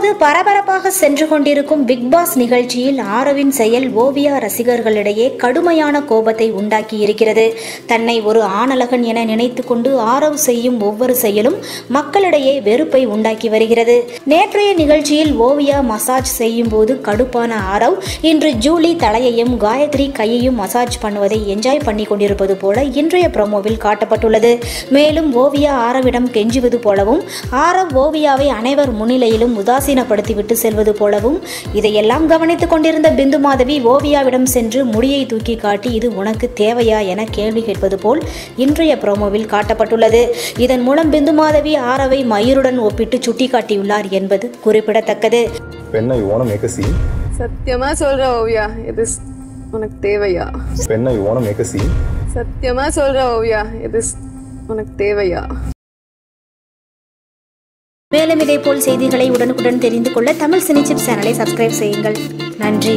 பரபரப்பாக சென்று கொண்டிருக்கும் பிக் பாஸ் நிகழ்ச்சியில் ஆரவின் செயல் ஓவியா ரசிகர்களிடையே கடுமையான கோபத்தை உண்டாக்கி இருக்கிறது. தன்னை ஒரு ஆணழகன் என நினைத்து கொண்டு ஆரவ் செய்யும் ஒவ்வொரு செயலும் மக்களிடையே வெறுப்பை உண்டாக்கி வருகிறது. நேற்றைய நிகழ்ச்சியில் ஓவியா மசாஜ் செய்யும் போது கடுப்பான ஆரவ் இன்று ஜூலி தலையையும் காயத்ரி கையையும் மசாஜ் பண்ணுவதை என்ஜாய் பண்ணி கொண்டிருப்பது போல இன்றைய ப்ரோமோவில் காட்டப்பட்டுள்ளது. மேலும் ஓவியா ஆரவிடம் கெஞ்சுவது போலவும் ஆரவ் ஓவியாவை அனைவர் முன்னிலையிலும் உதாசீனப்படுத்திவிட்டு செல்வது போலவும் இதையெல்லாம் கவனித்துக் கொண்டிருந்த பிந்து மாதவி ஓவியாவிடம் சென்று முடியை தூக்கி காட்டி இது உனக்கு தேவையா? என கேள்வி கேட்பது போல் இன்றைய ப்ரோமோவில் காட்டப்பட்டுள்ளது. இதன் மூலம் பிந்து மாதவி ஆரவை மயிருடன் ஒப்பிட்டு சுட்டிக்காட்டியுள்ளார் என்பது குறிப்பிடத்தக்கது. சத்தியமா சொல்ற ஓவியா? இது உனக்கு தேவையா? சத்தியமா சொல்ற ஓவியா? இது உனக்கு தேவையா? மேலும் இதேபோல் செய்திகளை உடனுக்குடன் தெரிந்து கொள்ள தமிழ் சினிச்சிப் சேனலை சப்ஸ்கிரைப் செய்யுங்கள். நன்றி.